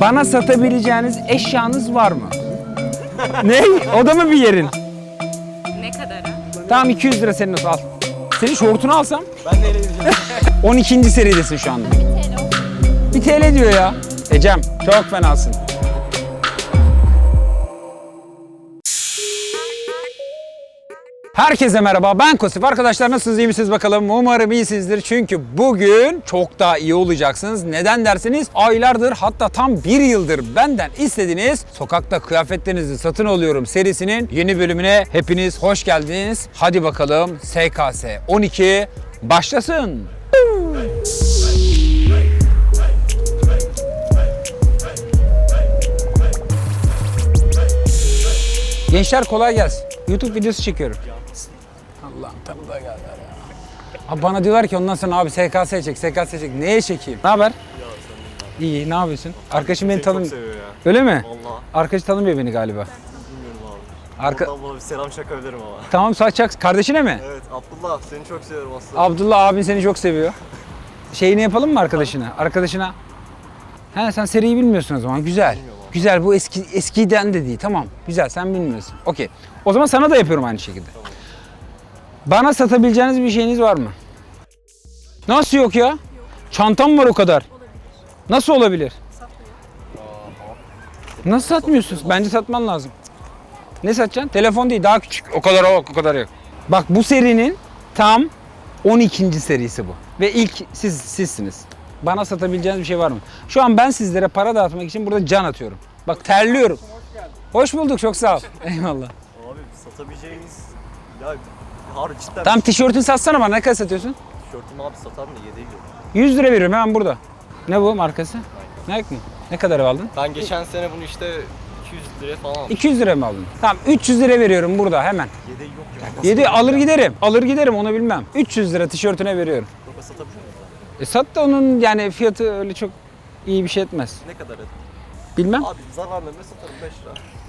Bana satabileceğiniz eşyanız var mı? ne? O da mı bir yerin? Ne kadara? Tamam 200 lira senin olsun al. Senin şortunu alsam Ben neyle gideceğim? 12. seridesin şu anda. Bir TL diyor ya. Ecem çok fenasın. Herkese merhaba ben Kosif. Arkadaşlar nasılsınız iyi misiniz bakalım? Umarım iyisinizdir. Çünkü bugün çok daha iyi olacaksınız. Neden derseniz aylardır hatta tam bir yıldır benden istediğiniz sokakta kıyafetlerinizi satın alıyorum serisinin yeni bölümüne hepiniz hoş geldiniz. Hadi bakalım SKS 12 başlasın. Gençler kolay gelsin. YouTube videosu çekiyorum. Allah'ım tanıdığa geldiler ya. Abi bana diyorlar ki ondan sonra abi SKS çek, SKS çek. Neye çekeyim? Ne haber? İyi, ne yapıyorsun? Arkadaşım beni tanımıyor. seviyor ya. Öyle mi? Valla. Arkadaş tanımıyor beni galiba. Bilmiyorum abi. Arka... Bana bir selam çakabilirim ama. Tamam saçak kardeşine mi? Evet Abdullah seni çok seviyorum aslında. Abdullah abin seni çok seviyor. Şeyini yapalım mı arkadaşına? Arkadaşına. He sen seriyi bilmiyorsun o zaman. Güzel. Bilmiyorum. Güzel bu eski eskiden de değil. Tamam. Güzel sen bilmiyorsun. Okey. O zaman sana da yapıyorum aynı şekilde. Bana satabileceğiniz bir şeyiniz var mı? Nasıl yok ya? Çantam var o kadar. Nasıl olabilir? Nasıl satmıyorsunuz? Bence satman lazım. Ne satacaksın? Telefon değil daha küçük. O kadar o, o kadar yok. Bak bu serinin tam 12. serisi bu. Ve ilk siz sizsiniz. Bana satabileceğiniz bir şey var mı? Şu an ben sizlere para dağıtmak için burada can atıyorum. Bak terliyorum. Hoş bulduk çok sağ ol. Eyvallah. Abi satabileceğiniz... Ya harbi cidden Tamam tişörtünü satsana bana ne kadar satıyorsun? tişörtümü abi satar mı? 7'ye gidiyor. 100 lira veriyorum hemen burada. Ne bu markası? Nike mi? Ne kadar aldın? Ben geçen sene bunu işte 200 liraya falan aldım. 200 lira mı aldın? Tamam 300 lira veriyorum burada hemen. 7'ye yok ya. 7 alır giderim. Alır giderim onu bilmem. 300 lira tişörtüne veriyorum. Yok satabiliyor muyum? E sat da onun yani fiyatı öyle çok iyi bir şey etmez. Ne kadar et? Bilmem. Abi zararlı ne satarım 5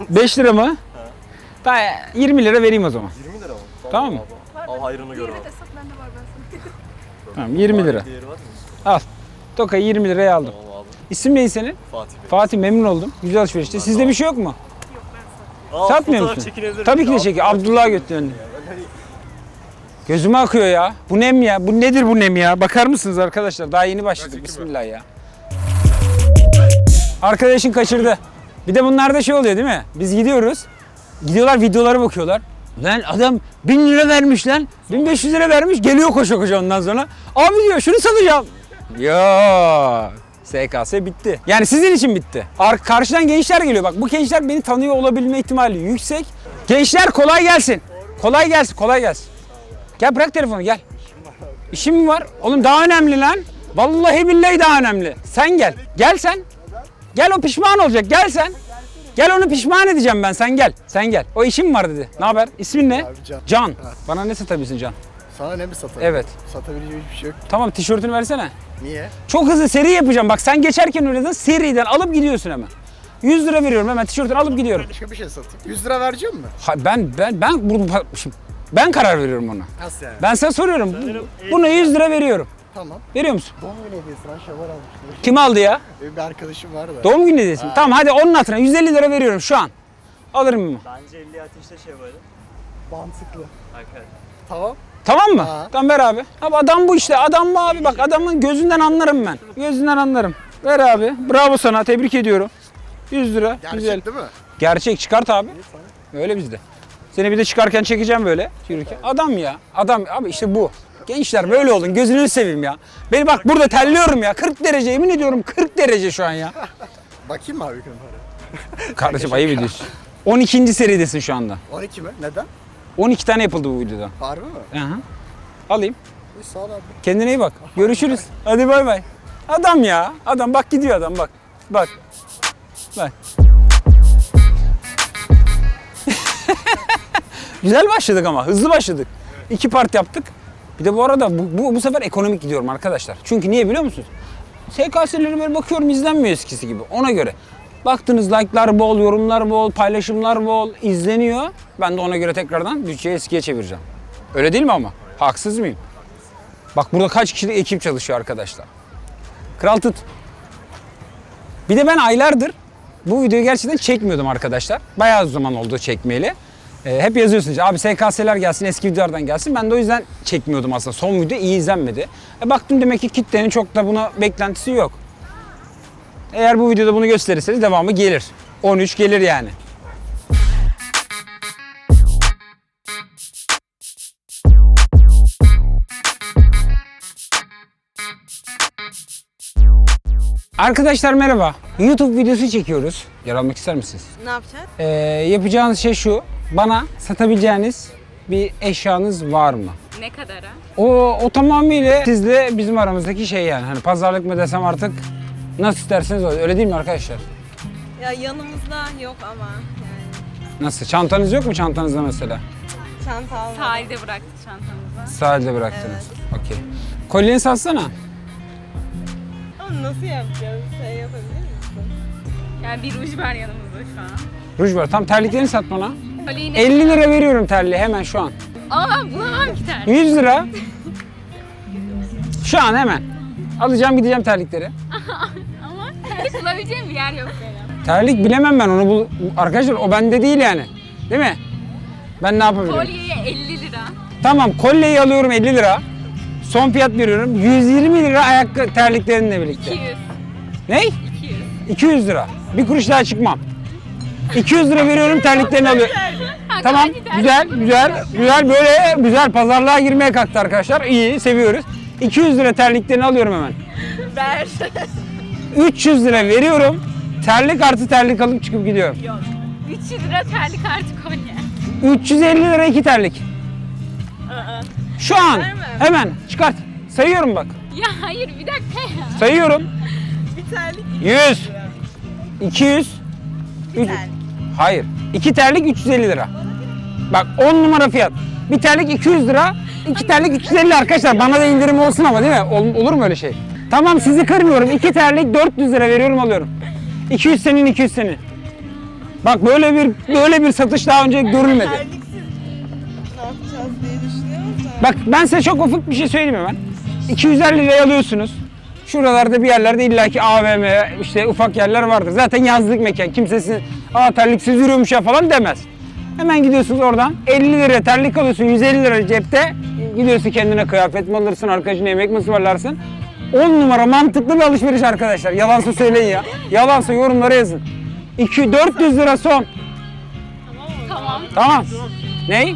lira. 5 lira mı? Ben 20 lira vereyim o zaman. 20 lira mı? Tamam mı? Abi. Al hayrını gör abi. Diğeri de sat bende var ben sana. Tamam 20 lira. Diğeri var mı? Al. Toka 20 liraya aldım. Tamam abi. İsim ne senin? Fatih Bey. Fatih memnun oldum. Güzel alışverişti. Sizde bir şey yok mu? Aa, Satmıyor fotoğraf musun? çekinebilir Tabii ki de. Abi, Abdullah'a götür önüne. Gözüme akıyor ya. Bu nem ya. Bu nedir bu nem ya? Bakar mısınız arkadaşlar? Daha yeni başladık. Bismillah ya. Arkadaşın kaçırdı. Bir de bunlarda şey oluyor değil mi? Biz gidiyoruz. Gidiyorlar videolara bakıyorlar. Lan adam 1000 lira vermiş lan. 1500 lira vermiş. Geliyor koşa koşa ondan sonra. Abi diyor şunu satacağım. Ya SKS bitti. Yani sizin için bitti. Ar- karşıdan gençler geliyor. Bak bu gençler beni tanıyor olabilme ihtimali yüksek. Gençler kolay gelsin. Kolay gelsin, kolay gelsin. Gel bırak telefonu gel. İşim mi var? Oğlum daha önemli lan. Vallahi billahi daha önemli. Sen gel. Gel sen. Gel o pişman olacak. Gel sen. Gel onu pişman edeceğim ben. Sen gel. Sen gel. O işim var dedi. Ne haber? İsmin ne? Abi Can. Can. Bana ne satabilirsin Can? Sana ne mi satarım? Evet. Satabileceğim hiçbir şey yok. Tamam tişörtünü versene. Niye? Çok hızlı seri yapacağım. Bak sen geçerken öyle de seriden alıp gidiyorsun hemen. 100 lira veriyorum hemen tişörtünü alıp gidiyorum. Başka bir şey satayım. 100 lira vereceğim mi? Ha, ben ben ben burada şimdi ben karar veriyorum ona. Nasıl yani? Ben sana soruyorum. Buna 100 lira veriyorum. Tamam. Veriyor musun? Doğum günü hediyesi lan şavar almıştım. Kim aldı ya? Benim bir arkadaşım var da. Doğum günü hediyesi mi? Tamam hadi onun hatırına 150 lira veriyorum şu an. Alırım mı? Bence 50 ateşte şey var. Mantıklı. Arkadaşlar. Tamam. Tamam mı? Ha. Tamam ver abi. Abi adam bu işte. Adam bu abi. Bak adamın gözünden anlarım ben. Gözünden anlarım. Ver abi. Bravo sana. Tebrik ediyorum. 100 lira. Gerçek Güzel. değil mi? Gerçek çıkart abi. Öyle bizde. Seni bir de çıkarken çekeceğim böyle yürürken. Adam ya. Adam abi işte bu. Gençler böyle olun. Gözünü seveyim ya. Beni bak burada terliyorum ya. 40 derece yemin ediyorum 40 derece şu an ya. Bakayım mı abi numara? Kardeşim ayıp ediyorsun. 12. seridesin şu anda. 12 mi? Neden? 12 tane yapıldı bu videoda. Harbi mi? Aha. Alayım. İyi sağ ol abi. Kendine iyi bak. Görüşürüz. Hadi bay bay. Adam ya. Adam bak gidiyor adam bak. Bak. Bak. Güzel başladık ama hızlı başladık. İki part yaptık. Bir de bu arada bu, bu, bu sefer ekonomik gidiyorum arkadaşlar. Çünkü niye biliyor musunuz? SKS'leri böyle bakıyorum izlenmiyor eskisi gibi. Ona göre. Baktınız like'lar bol, yorumlar bol, paylaşımlar bol, izleniyor. Ben de ona göre tekrardan bütçeyi eskiye çevireceğim. Öyle değil mi ama? Haksız mıyım? Bak burada kaç kişilik ekip çalışıyor arkadaşlar. Kral tut. Bir de ben aylardır bu videoyu gerçekten çekmiyordum arkadaşlar. Bayağı zaman oldu çekmeyeli. Ee, hep yazıyorsunuz abi SKS'ler gelsin eski videolardan gelsin. Ben de o yüzden çekmiyordum aslında. Son video iyi izlenmedi. E, baktım demek ki kitlenin çok da buna beklentisi yok. Eğer bu videoda bunu gösterirseniz devamı gelir. 13 gelir yani. Arkadaşlar merhaba. YouTube videosu çekiyoruz. Yer almak ister misiniz? Ne yapacağız? Ee, yapacağınız şey şu. Bana satabileceğiniz bir eşyanız var mı? Ne kadara? O, o tamamıyla sizle bizim aramızdaki şey yani. Hani pazarlık mı desem artık nasıl isterseniz öyle. Öyle değil mi arkadaşlar? Ya yanımızda yok ama yani Nasıl? Çantanız yok mu çantanızda mesela? çanta almadık. Sahilde bıraktık çantamızı. Sahilde bıraktınız. Okey. Kolyeni satsana. Ama nasıl yapacağız? Şey yapabilir misin? Yani bir ruj var yanımızda şu an. Ruj var. Tam terliklerini sat bana. Öyle yine... 50 lira veriyorum terliği hemen şu an. Ama ben bulamam ki tane. 100 lira. Şu an hemen. Alacağım gideceğim terlikleri. Ama terlik bulabileceğim bir yer yok benim. Terlik bilemem ben onu bul. Arkadaşlar o bende değil yani. Değil mi? Ben ne yapabilirim? Kolyeye 50 lira. Tamam kolyeyi alıyorum 50 lira. Son fiyat veriyorum. 120 lira ayakkabı terliklerinle birlikte. 200. Ne? 200. 200 lira. Bir kuruş daha çıkmam. 200 lira veriyorum terliklerini alıyorum. Ha, Tamam güzel güzel güzel böyle güzel pazarlığa girmeye kalktı arkadaşlar. İyi seviyoruz. 200 lira terliklerini alıyorum hemen. Ver. 300 lira veriyorum. Terlik artı terlik alıp çıkıp gidiyorum. 300 lira terlik artı kolye. 350 lira iki terlik. Şu an hemen çıkart. Sayıyorum bak. Ya hayır bir dakika ya. Sayıyorum. bir terlik 100 200 3 terlik. Hayır. İki terlik 350 lira. Bak 10 numara fiyat. Bir terlik 200 lira, iki terlik 350 arkadaşlar. Bana da indirim olsun ama değil mi? Ol- olur mu öyle şey? Tamam sizi kırmıyorum. İki terlik 400 lira veriyorum alıyorum. 200 senin 200 senin. Bak böyle bir böyle bir satış daha önce görülmedi. Terliksiz ne yapacağız diye düşünüyoruz da. Bak ben size çok ufak bir şey söyleyeyim hemen. 250 liraya alıyorsunuz. Şuralarda bir yerlerde illaki AVM işte ufak yerler vardır. Zaten yazlık mekan. Kimse sizin aa terliksiz yürüyormuş ya falan demez. Hemen gidiyorsunuz oradan 50 lira terlik alıyorsun 150 lira cepte. Gidiyorsun kendine kıyafet mi alırsın arkadaşına yemek mi ısmarlarsın. 10 numara mantıklı bir alışveriş arkadaşlar. Yalansa söyleyin ya. Yalansa yorumlara yazın. 2 400 lira son. Tamam. Tamam. Ney?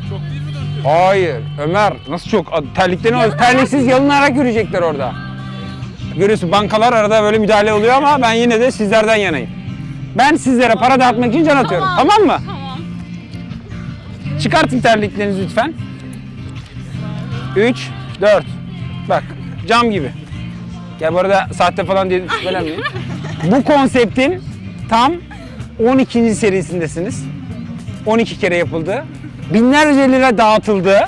Hayır. Ömer nasıl çok? Terliklerini al. Terliksiz yalınarak yürüyecekler orada. Görüyorsun bankalar arada böyle müdahale oluyor ama ben yine de sizlerden yanayım. Ben sizlere para dağıtmak için can atıyorum. Tamam, mı? Tamam. Çıkartın terliklerinizi lütfen. 3, 4. Bak cam gibi. Ya bu arada sahte falan diye şüphelenmeyin. bu konseptin tam 12. serisindesiniz. 12 kere yapıldı. Binlerce lira dağıtıldı.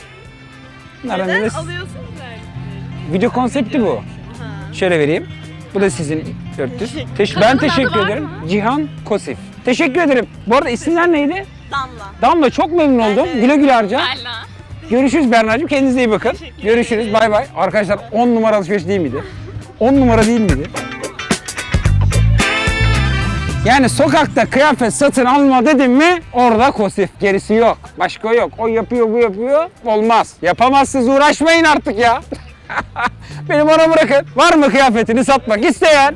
Bunlardan Neden birisi-? Video konsepti bu. Şöyle vereyim. Bu da sizin 400. Teş- ben Kadının teşekkür var ederim. mı? Cihan Kosif. Teşekkür ederim. Bu arada isimler neydi? Damla. Damla çok memnun oldum. Güle güle harca. Hala. Görüşürüz Berna'cığım. Kendinize iyi bakın. Görüşürüz. Bay bay. Arkadaşlar 10 numara alışveriş değil miydi? 10 numara değil miydi? Yani sokakta kıyafet satın alma dedim mi orada kosif. Gerisi yok. Başka yok. O yapıyor bu yapıyor. Olmaz. Yapamazsınız uğraşmayın artık ya. Benim ona bırakın. Var mı kıyafetini satmak isteyen?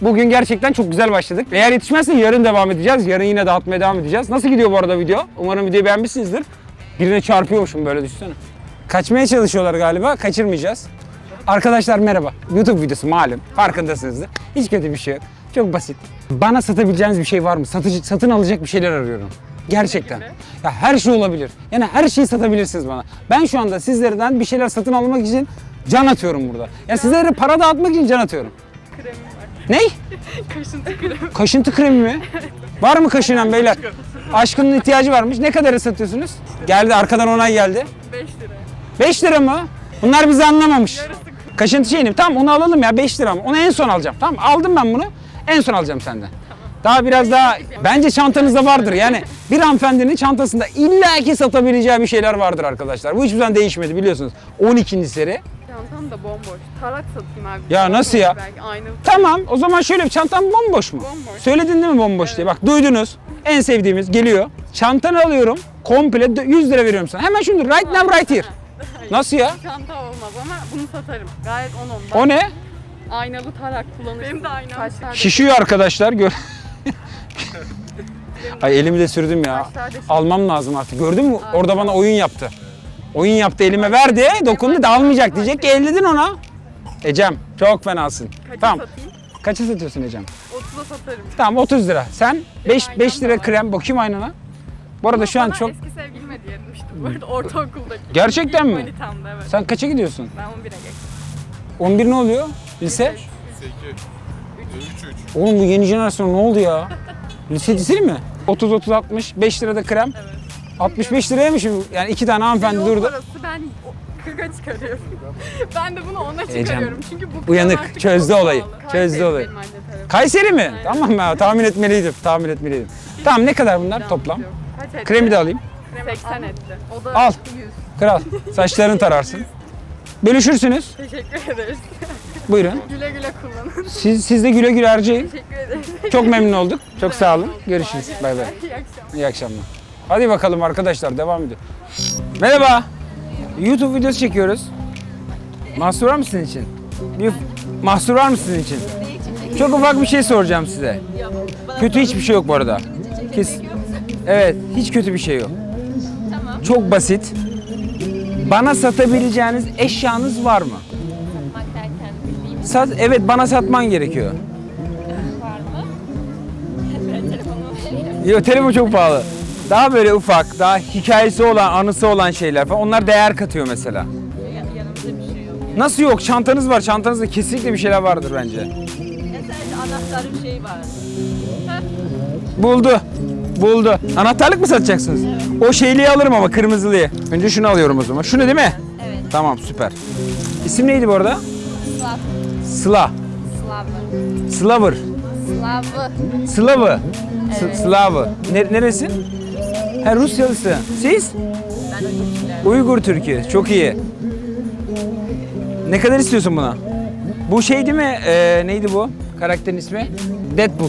Bugün gerçekten çok güzel başladık. Eğer yetişmezse yarın devam edeceğiz. Yarın yine dağıtmaya devam edeceğiz. Nasıl gidiyor bu arada video? Umarım videoyu beğenmişsinizdir. Birine çarpıyormuşum böyle düşünsene. Kaçmaya çalışıyorlar galiba. Kaçırmayacağız. Arkadaşlar merhaba. YouTube videosu malum. Farkındasınızdır. Hiç kötü bir şey yok. Çok basit. Bana satabileceğiniz bir şey var mı? Satıcı, satın alacak bir şeyler arıyorum. Gerçekten. Ya her şey olabilir. Yani her şeyi satabilirsiniz bana. Ben şu anda sizlerden bir şeyler satın almak için can atıyorum burada. Ya sizlere para dağıtmak için can atıyorum. Kremim var. Ney? Kaşıntı kremi. Kaşıntı kremi mi? Var mı kaşınan beyler? Aşkının ihtiyacı varmış. Ne kadara satıyorsunuz? Geldi arkadan onay geldi. 5 lira. 5 lira mı? Bunlar bizi anlamamış. Kaşıntı şeyini. Tamam onu alalım ya 5 lira mı? Onu en son alacağım. Tamam aldım ben bunu. En son alacağım senden. Daha biraz daha bence çantanızda vardır. Yani bir hanımefendinin çantasında illaki satabileceği bir şeyler vardır arkadaşlar. Bu hiçbir zaman değişmedi biliyorsunuz. 12. seri. Çantam da bomboş. Tarak satayım abi. Ya nasıl ya? Belki aynı. Tamam o zaman şöyle bir çantam bomboş mu? Bomboş. Söyledin değil mi bomboş diye? Bak duydunuz. En sevdiğimiz geliyor. Çantanı alıyorum. Komple d- 100 lira veriyorum sana. Hemen şunu right now right here. Nasıl ya? Çanta olmaz ama bunu satarım. Gayet 10 10. O ne? Aynalı tarak kullanırsın. Benim de aynalı. Taşlar Şişiyor arkadaşlar. Gör. Ay elimi de sürdüm ya. Almam lazım artık. Gördün mü? Orada bana oyun yaptı. Oyun yaptı elime verdi. Dokundu da almayacak diyecek ki elledin ona. Ecem çok fenasın. Kaça tamam. satayım? Kaça satıyorsun Ecem? 30'a satarım. Tamam 30 lira. Sen 5 aynam 5 da lira var. krem bakayım aynana. Bu arada şu an Bana çok eski sevgilim hediye etmişti bu arada ortaokuldaki. Gerçekten mi? Manitamda evet. Sen kaça gidiyorsun? Ben 11'e geçtim. 11 ne oluyor? Lise? Oğlum bu yeni jenerasyon ne oldu ya? Lise değil mi? 30 30 60 5 lirada krem. Evet. 65 liraya mı şimdi? Yani iki tane hanımefendi Yol durdu. parası ben o- 40'a çıkarıyorum. ben de bunu 10'a çıkarıyorum. Çünkü bu uyanık, artık çözdü çok olayı, pahalı. çözdü Kayseri olayı. benim anne tarafım. Kayseri mi? Aynen. Tamam ya tahmin etmeliydim. Tahmin etmeliydim. Tamam ne kadar bunlar toplam? Yok. Kaç etti? Kremi de alayım. 80 etti. O da Al. 100. Kral. Saçlarını tararsın. Bölüşürsünüz. Teşekkür ederiz. Buyurun. güle güle kullanın. Siz, siz de güle güle harcayın. Teşekkür ederiz. Çok memnun olduk. Çok sağ olun. Görüşürüz. Bay bay. İyi akşamlar. İyi akşamlar. Hadi bakalım arkadaşlar devam ediyor. Merhaba. YouTube videosu çekiyoruz. Mahsur var mı sizin için? Bir mahsur var mı sizin için? Çok ufak bir şey soracağım size. Kötü hiçbir şey yok bu arada. Kes. Evet, hiç kötü bir şey yok. Tamam. Çok basit. Bana satabileceğiniz eşyanız var mı? Bak derken bildiğim Sat, evet bana satman gerekiyor. var mı? Ben telefonumu veriyorum. Yok telefon çok pahalı. Daha böyle ufak, daha hikayesi olan, anısı olan şeyler falan. Onlar değer katıyor mesela. Ya- Yanımızda bir şey yok. Nasıl yok? Çantanız var. Çantanızda kesinlikle bir şeyler vardır bence. Ya sadece anahtarım şey var. Buldu. Buldu. Anahtarlık mı satacaksınız? O şeyliği alırım ama kırmızılıyı. Önce şunu alıyorum o zaman. Şunu değil mi? Evet. Tamam süper. İsim neydi bu arada? Slav. Sıla. Slavı. Slavır. Slavı. Slavı. S- Slavı. Ne- neresin? Ha Rusyalısı. Siz? Ben. Uygur Türk'ü. Çok iyi. Ne kadar istiyorsun buna? Bu şey değil mi? Ee, neydi bu? Karakterin ismi? Deadpool.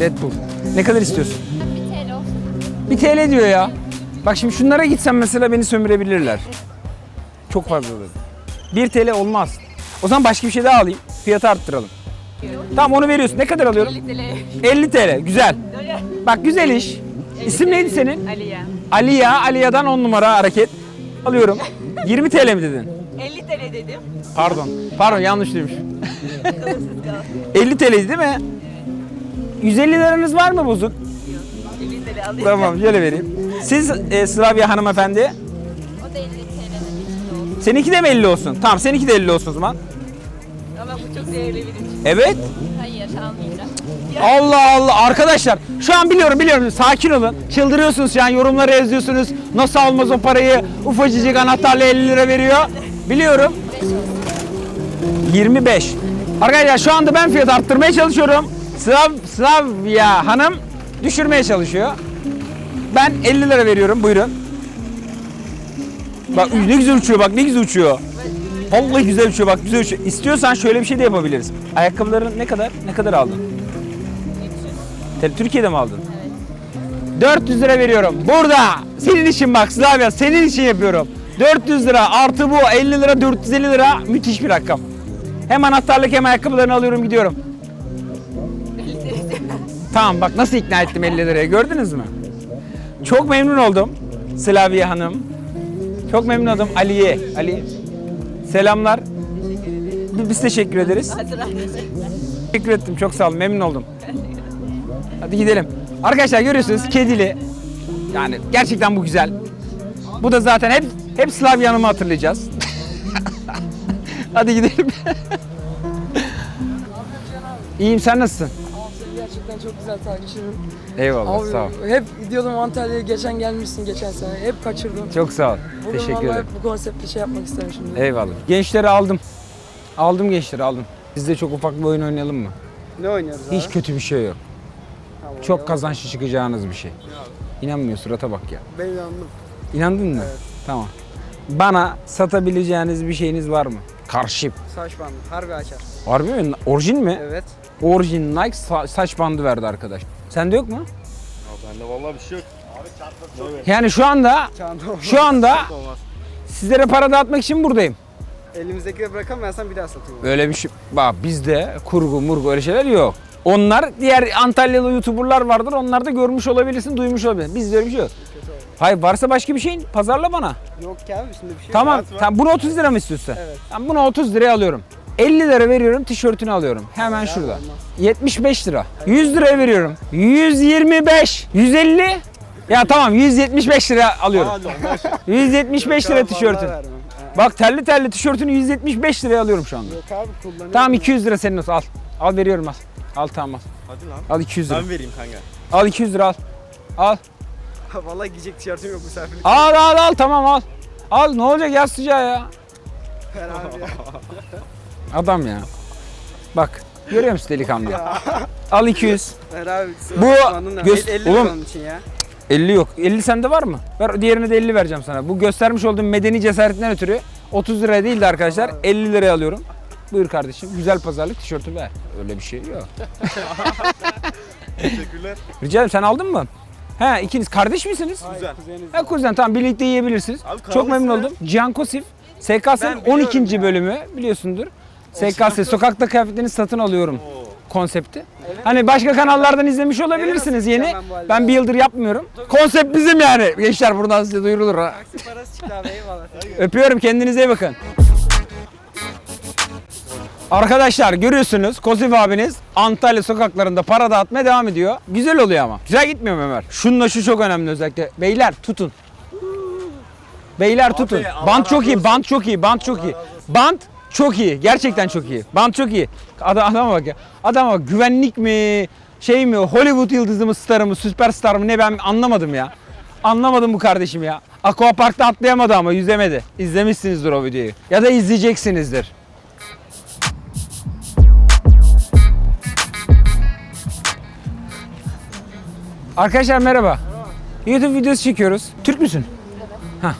Deadpool. Ne kadar istiyorsun? Bir TL olsun. Bir TL diyor ya. Bak şimdi şunlara gitsem mesela beni sömürebilirler. Çok fazla dedi. 1 TL olmaz. O zaman başka bir şey daha alayım. Fiyatı arttıralım. Tamam onu veriyorsun. Ne kadar alıyorum? 50 TL. Güzel. Bak güzel iş. İsim neydi senin? Aliye. Aliya. Aliya'dan 10 numara hareket. Alıyorum. 20 TL mi dedin? 50 TL dedim. Pardon. Pardon yanlış duymuş. 50 TL'ydi değil mi? 150 liranız var mı bozuk? 50 TL alayım. Tamam şöyle vereyim. Siz e, Slavya hanımefendi. O da 50 TL'nin içinde olsun. Seninki de mi 50 olsun? Tamam seninki de 50 olsun o zaman. Ama bu çok değerli benim için. Evet. Hayır almayacağım. Allah Allah arkadaşlar şu an biliyorum biliyorum sakin olun. Çıldırıyorsunuz şu an yorumları yazıyorsunuz. Nasıl almaz o parayı? Ufacıcık anahtarla 50 lira veriyor. Biliyorum. 25. Arkadaşlar şu anda ben fiyat arttırmaya çalışıyorum. Slav, Slavya hanım düşürmeye çalışıyor. Ben 50 lira veriyorum buyurun. Bak ne güzel uçuyor bak ne güzel uçuyor. Vallahi güzel uçuyor bak güzel uçuyor. İstiyorsan şöyle bir şey de yapabiliriz. Ayakkabıların ne kadar? Ne kadar aldın? Te- Türkiye'de mi aldın? Evet. 400 lira veriyorum. Burada. Senin için bak Slavya senin için yapıyorum. 400 lira artı bu 50 lira 450 lira müthiş bir rakam. Hem anahtarlık hem ayakkabılarını alıyorum gidiyorum. tamam bak nasıl ikna ettim 50 liraya gördünüz mü? Çok memnun oldum Slavya Hanım. Çok memnun oldum Aliye. Ali. Selamlar. Bi- Biz teşekkür ederiz. Teşekkür ettim. Çok sağ olun. Memnun oldum. Hadi gidelim. Arkadaşlar görüyorsunuz kedili. Yani gerçekten bu güzel. Bu da zaten hep hep Slavya Hanım'ı hatırlayacağız. Hadi gidelim. İyiyim sen nasılsın? Gerçekten çok güzel takipçilerim. Eyvallah Abi sağ ol. hep diyordum Antalya'ya geçen gelmişsin geçen sene. Hep kaçırdım. Çok sağ ol. Bugün Teşekkür ederim. bu konseptle şey yapmak isterim şimdi. Eyvallah. Gençleri aldım. Aldım gençleri aldım. Biz de çok ufak bir oyun oynayalım mı? Ne oynuyoruz abi? Hiç kötü bir şey yok. Çok ya. kazançlı çıkacağınız bir şey. İnanmıyor surata bak ya. Ben inandım. İnandın mı? Tamam. Bana satabileceğiniz bir şeyiniz var mı? Karşip. Saç bandı. Harbi açar. Harbi mi? Orijin mi? Evet. Orijin Nike sa- saç bandı verdi arkadaş. Sende yok mu? Bende vallahi bir şey yok. Yani şu anda Çanta olmaz. şu anda Olmaz. sizlere para dağıtmak için buradayım. Elimizdekileri bırakamazsan bir daha satayım. Öyle bir şey. Bak bizde kurgu murgu öyle şeyler yok. Onlar diğer Antalyalı YouTuber'lar vardır. Onlar da görmüş olabilirsin, duymuş olabilirsin. Bizde öyle bir şey yok. Hayır varsa başka bir şeyin pazarla bana. Yok ki abi üstünde bir şey Tamam. yok. Tamam bunu 30 lira mı istiyorsun? Evet. Tamam bunu 30 liraya alıyorum. 50 lira veriyorum tişörtünü alıyorum. Hemen şurada. olmaz. 75 lira. 100 liraya veriyorum. 125. 150. Ya tamam 175 lira alıyorum. 175 lira tişörtün. vermem. Bak terli terli tişörtünü 175 liraya alıyorum şu anda. Yok abi kullanıyorum. Tamam 200 lira senin olsun al. Al veriyorum al. Al tamam al. Hadi lan. Al 200 lira. Ben vereyim kanka. Al 200 lira al. Al. Vallahi giyecek tişörtüm yok misafirlik. Al al al tamam al. Al ne olacak yaz sıcağı ya. Ver abi ya. Adam ya. Bak görüyor musun delikanlı? Al 200. Ver abi. Bu göz- 50 oğlum. onun için ya. 50 yok. 50 sende var mı? Ver diğerini de 50 vereceğim sana. Bu göstermiş olduğum medeni cesaretinden ötürü 30 liraya değil de arkadaşlar 50 liraya alıyorum. Buyur kardeşim. Güzel pazarlık tişörtü ver. Öyle bir şey yok. Teşekkürler. Rica ederim sen aldın mı? He ikiniz kardeş misiniz? Güzel. Ha kuzen tamam birlikte yiyebilirsiniz. Abi Çok memnun oldum. Cihan Kosif. SKS'ın Ben 12. biliyorum ya. bölümü biliyorsundur. SKS sokakta kıyafetlerini satın alıyorum konsepti. Hani başka kanallardan izlemiş olabilirsiniz Evet, yeni. ben. Ben bir yıldır yapmıyorum. Konsept bizim yani. Gençler buradan size duyurulur ha. Taksi parası çıktı abi eyvallah. Öpüyorum kendinize iyi bakın. Arkadaşlar görüyorsunuz Kosif abiniz Antalya sokaklarında para dağıtmaya devam ediyor. Güzel oluyor ama. Güzel gitmiyor mu Ömer? Şununla şu çok önemli özellikle. Beyler tutun. Beyler tutun. Allah Bant çok iyi, bant çok iyi, bant çok iyi. Bant çok iyi. Gerçekten çok iyi. Bant çok iyi. Adam, adama bak ya. Adama bak güvenlik mi, şey mi, Hollywood yıldızı mı, starı mı, süperstar mı ne ben anlamadım ya. Anlamadım bu kardeşim ya. Aqua Park'ta atlayamadı ama yüzemedi. İzlemişsinizdir o videoyu. Ya da izleyeceksinizdir. Arkadaşlar merhaba. YouTube videosu çekiyoruz. Türk müsün? Evet.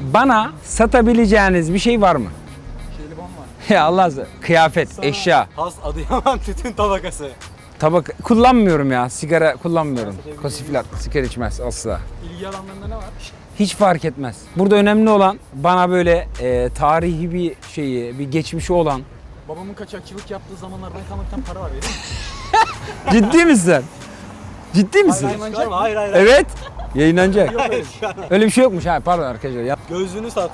Bana satabileceğiniz bir şey var mı? Jelibon var. ya Allah aşkına. Kıyafet, eşya, Has Adıyaman tütün tabakası. tabak kullanmıyorum ya. Sigara kullanmıyorum. Kosifler sigara içmez asla. İlgi alanlarında ne var? Hiç fark etmez. Burada önemli olan bana böyle e, tarihi bir şeyi, bir geçmişi olan. Babamın kaçakçılık yaptığı zamanlar bankamaktan para var? Ciddi misin? Ciddi misin? Çıkarma hayır hayır. Evet. Yayınlanacak. Hayır. Öyle bir şey yokmuş ha pardon arkadaşlar. Ya. Gözlüğünü sat.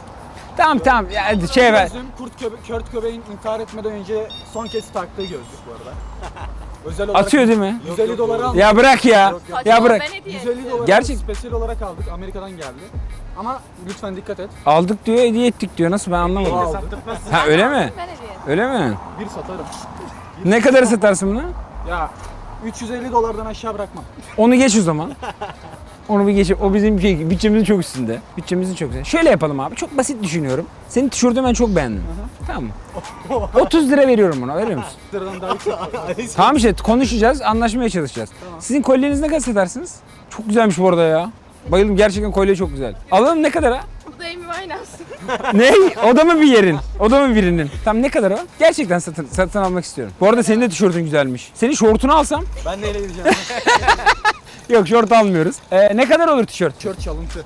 Tamam tamam ya, şey ver. Gözlüğüm Kurt, Köbe Kurt Cobain intihar etmeden önce son kez taktığı gözlük bu arada. Özel olarak Atıyor değil mi? 150 dolara aldık. Ya bırak ya. Ya bırak. Ben hediye 150 dolara Gerçek- spesiyel olarak aldık. Amerika'dan geldi. Ama lütfen dikkat et. Aldık diyor hediye ettik diyor. Nasıl ben anlamadım. Aldık. Ha öyle mi? Ben hediye Öyle mi? Bir satarım. Ne kadar satarsın bunu? Ya 350 dolardan aşağı bırakmam. Onu geç o zaman. Onu bir geç. O bizim şey, bütçemizin çok üstünde. Bütçemizin çok üstünde. Şöyle yapalım abi. Çok basit düşünüyorum. Senin tişörtünü ben çok beğendim. Tamam mı? 30 lira veriyorum buna. Veriyor musun? Liradan daha yüksek. Tamam işte konuşacağız, anlaşmaya çalışacağız. Sizin kolyeniz ne kadar satarsınız? Çok güzelmiş bu arada ya. Bayıldım gerçekten kolye çok güzel. Alalım ne kadar Winehouse. ne? O da mı bir yerin? O da mı birinin? Tam ne kadar o? Gerçekten satın, satın almak istiyorum. Bu arada senin de tişörtün güzelmiş. Senin şortunu alsam? Ben neyle gideceğim? Yok şort almıyoruz. Ee, ne kadar olur tişört? Tişört çalıntı.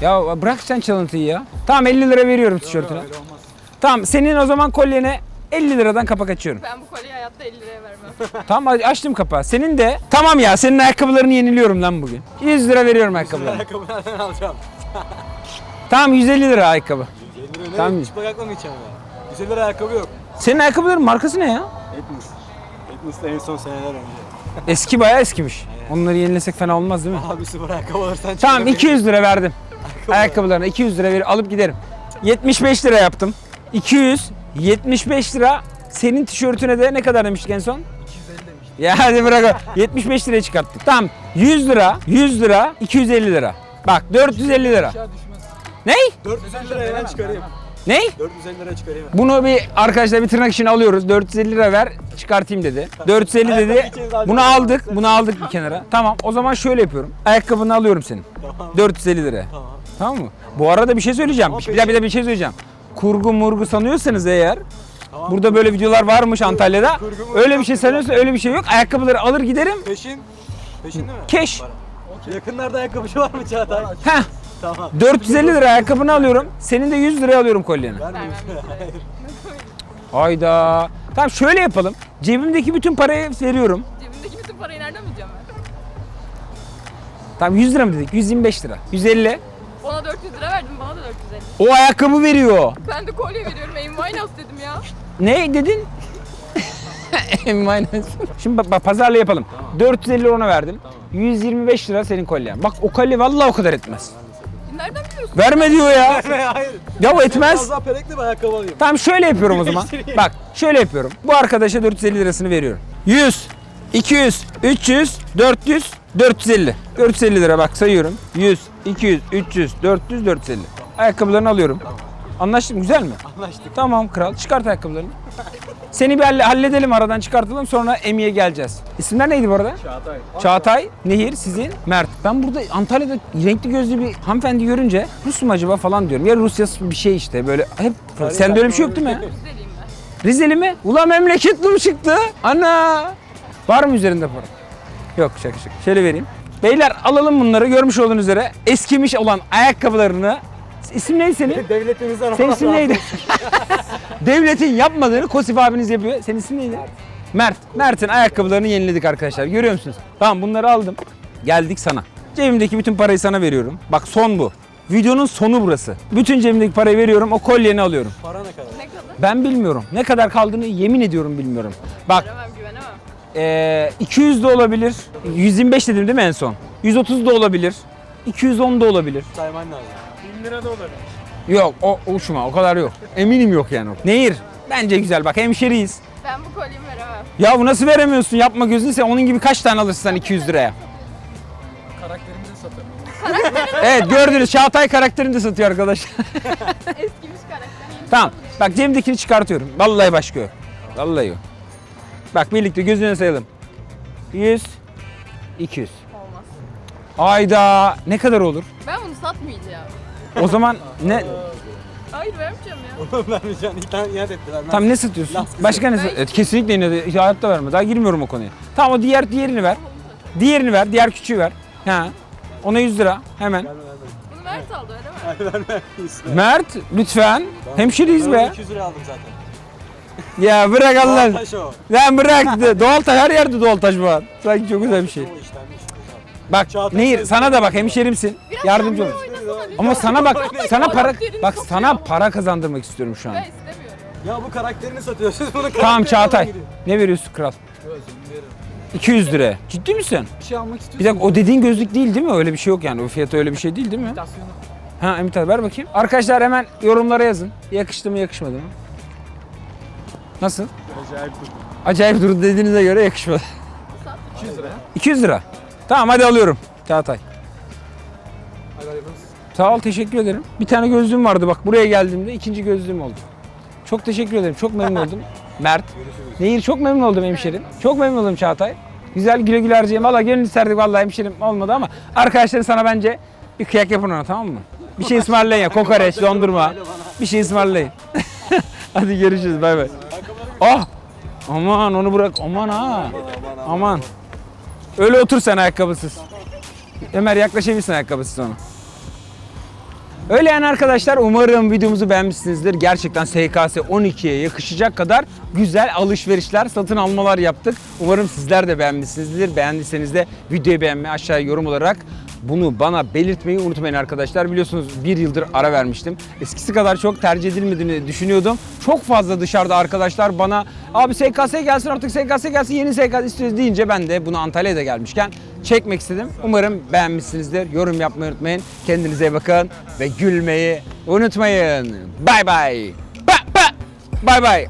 Ya bırak sen çalıntıyı ya. Tamam 50 lira veriyorum tişörtüne. Öyle olmaz. Tamam senin o zaman kolyene 50 liradan kapak açıyorum. Ben bu kolyeyi hayatta 50 liraya vermem. Tamam hadi açtım kapağı. Senin de tamam ya senin ayakkabılarını yeniliyorum lan bugün. 100 lira veriyorum ayakkabılarına. Ayakkabı nereden alacağım? Tamam 150 lira ayakkabı. 150 lira Tamam. ne? Çıplak ayakla mı gideceğim ya? 150 lira ayakkabı yok. Senin ayakkabıların markası ne ya? Etmus. Etmus'ta en son seneler önce. Eski bayağı eskimiş. Onları yenilesek fena olmaz değil mi? Abi sıfır ayakkabı alırsan Tamam çıkar. 200 lira verdim. Ayakkabılarına 200 lira verip alıp giderim. 75 lira yaptım. 200, 75 lira. Senin tişörtüne de ne kadar demiştik en son? 250 demiş. Ya hadi bırak o. 75 liraya çıkarttık. Tamam 100 lira, 100 lira, 250 lira. Bak 450 lira. Aşağı. Ney? 450 liraya ben çıkarayım. Ney? 450 liraya çıkarayım. Bunu bir arkadaşlar bir tırnak için alıyoruz. 450 lira ver çıkartayım dedi. 450 dedi. Bunu aldık. Bunu aldık bir kenara. Tamam o zaman şöyle yapıyorum. Ayakkabını alıyorum senin. 450 lira. Tamam. Tamam mı? Bu arada bir şey söyleyeceğim. Bir, bir daha bir daha bir şey söyleyeceğim. kurgu murgu sanıyorsanız eğer Tamam. burada böyle videolar varmış Antalya'da. Kurgu murgu Öyle bir şey sanıyorsan öyle bir şey yok. Ayakkabıları alır giderim. Peşin. Peşin değil mi? Keş. Yakınlarda ayakkabıcı var mı Çağatay? Heh. Tamam. 450 lira ayakkabını alıyorum. Senin de 100 liraya alıyorum kolyeni. Hayda. Tamam şöyle yapalım. Cebimdeki bütün parayı veriyorum. Cebimdeki bütün parayı nereden bulacağım ben? Tamam 100 lira mı dedik? 125 lira. 150. Ona 400 lira verdim, bana da 450. O ayakkabı veriyor. Ben de kolye veriyorum, Amy Winehouse dedim ya. Ne dedin? Minus. Şimdi bak, bak pazarla yapalım. 450 lira ona verdim. 125 lira senin kolyen. Bak o kolye vallahi o kadar etmez. Nereden biliyorsun? Verme diyor ya. Hayır. Ya o etmez. Biraz daha perekli bir ayakkabı alayım. Tamam şöyle yapıyorum o zaman. Bak şöyle yapıyorum. Bu arkadaşa 450 lirasını veriyorum. 100, 200, 300, 400, 450. 450 lira bak sayıyorum. 100, 200, 300, 400, 450. Ayakkabılarını alıyorum. Anlaştık mı? Güzel mi? Anlaştık. Tamam kral çıkart ayakkabılarını. Seni bir halle- halledelim aradan çıkartalım sonra Emi'ye geleceğiz. İsimler neydi bu arada? Çağatay. Çağatay, Nehir, sizin, Mert. Ben burada Antalya'da renkli gözlü bir hanımefendi görünce Rus mu acaba falan diyorum. Ya Rusya bir şey işte böyle hep. Sende öyle bir şey yok değil mi? Güzeliyim ben. Rizeli mi? Ulan memleketli mi çıktı? Ana! Var mı üzerinde para? Yok şaka şaka. Şöyle vereyim. Beyler alalım bunları görmüş olduğunuz üzere eskimiş olan ayakkabılarını İsim neydi senin? Devletimizden Senin Allah isim razı neydi? olsun. Devletin yapmadığını Kosif abiniz yapıyor. Senin isim neydi? Mert. Mert'in ayakkabılarını yeniledik arkadaşlar. Görüyor musunuz? Tamam bunları aldım. Geldik sana. Cebimdeki bütün parayı sana veriyorum. Bak son bu. Videonun sonu burası. Bütün cebimdeki parayı veriyorum. O kolyeni alıyorum. Para ne kadar? Ne kadar? Ben bilmiyorum. Ne kadar kaldığını yemin ediyorum bilmiyorum. Bak Veremem, güvenemem. eee, 200 de olabilir. 125 dedim değil mi en son? 130 da olabilir. 210 da olabilir. Sayman lazım. 1000 lira da olur. Yok o uçma o kadar yok. Eminim yok yani. Nehir bence güzel bak hemşeriyiz. Ben bu kolyemi veremem. Ya bu nasıl veremiyorsun yapma gözünü sen onun gibi kaç tane alırsın sen 200 liraya? Karakterimizi satarım. Evet gördünüz Çağatay karakterini de satıyor arkadaş. Eskimiş karakter. tamam bak cebimdekini çıkartıyorum. Vallahi başka yok. Vallahi yok. Bak birlikte gözüne sayalım. 100 200. Olmaz. Ayda ne kadar olur? Ben bunu satmayacağım. O zaman ne Hayır vermeyeceğim ya. Onu vermeyeceksin. İnat, inat ettiler. tam ne satıyorsun? Lastik Başka ne satıyorsun? Evet, kesinlikle yine de hayatta verme. Daha girmiyorum o konuya. Tamam o diğer diğerini ver. Diğerini ver, diğer küçüğü ver. Ha. Ona 100 lira hemen. Bunu Mert aldı veremem. Mert lütfen. Hemşeriyiz Ben be. onu 200 lira aldım zaten. Ya bırak Allah. Taş o. Lan bırak. doğal taş her yerde doğal taş var. Sanki çok güzel bir şey. O işlenmiş. Bak Çağatay Nehir sana da bak hemşerimsin. Yardımcı ol. Ama sana bak sana para bak sana para kazandırmak istiyorum şu an. Ben istemiyorum. Ya bu karakterini satıyorsunuz. Bunu Tamam karakterine Çağatay. gidiyor. Ne veriyorsun kral? 200 lira. Ciddi misin? Bir şey almak istiyorsun. Bir dakika o dediğin gözlük değil değil mi? Öyle bir şey yok yani. O fiyatı öyle bir şey değil değil mi? Ha Ümit abi ver bakayım. Arkadaşlar hemen yorumlara yazın. Yakıştı mı yakışmadı mı? Nasıl? Acayip bu. Acayip durdu dediğinize göre yakışmadı. 200 lira. 200 lira. Tamam hadi alıyorum. Çağatay. Sağ ol teşekkür ederim. Bir tane gözlüğüm vardı bak buraya geldiğimde ikinci gözlüğüm oldu. Çok teşekkür ederim. Çok memnun oldum. Mert. Nehir çok memnun oldum hemşerim. Çok memnun oldum Çağatay. Güzel güle güle harcayayım. Valla gönül isterdik vallahi hemşerim olmadı ama arkadaşların sana bence bir kıyak yapın ona tamam mı? Bir şey ısmarlayın ya. Kokoreç, dondurma. Bir şey ısmarlayın. Hadi görüşürüz. Bay bay. Ah! Aman onu bırak. Aman ha. Aman. Öyle otur sen ayakkabısız. Ömer yaklaşabilirsin ayakkabısız ona. Öyle yani arkadaşlar umarım videomuzu beğenmişsinizdir. Gerçekten SKS 12'ye yakışacak kadar güzel alışverişler, satın almalar yaptık. Umarım sizler de beğenmişsinizdir. Beğendiyseniz de videoyu beğenmeyi aşağıya yorum olarak bunu bana belirtmeyi unutmayın arkadaşlar. Biliyorsunuz bir yıldır ara vermiştim. Eskisi kadar çok tercih edilmediğini düşünüyordum. Çok fazla dışarıda arkadaşlar bana abi SKS gelsin artık SKS gelsin yeni SKS istiyoruz deyince ben de bunu Antalya'da gelmişken çekmek istedim. Umarım beğenmişsinizdir. Yorum yapmayı unutmayın. Kendinize bakın ve gülmeyi unutmayın. Bay bay. Ba ba. Bay bay.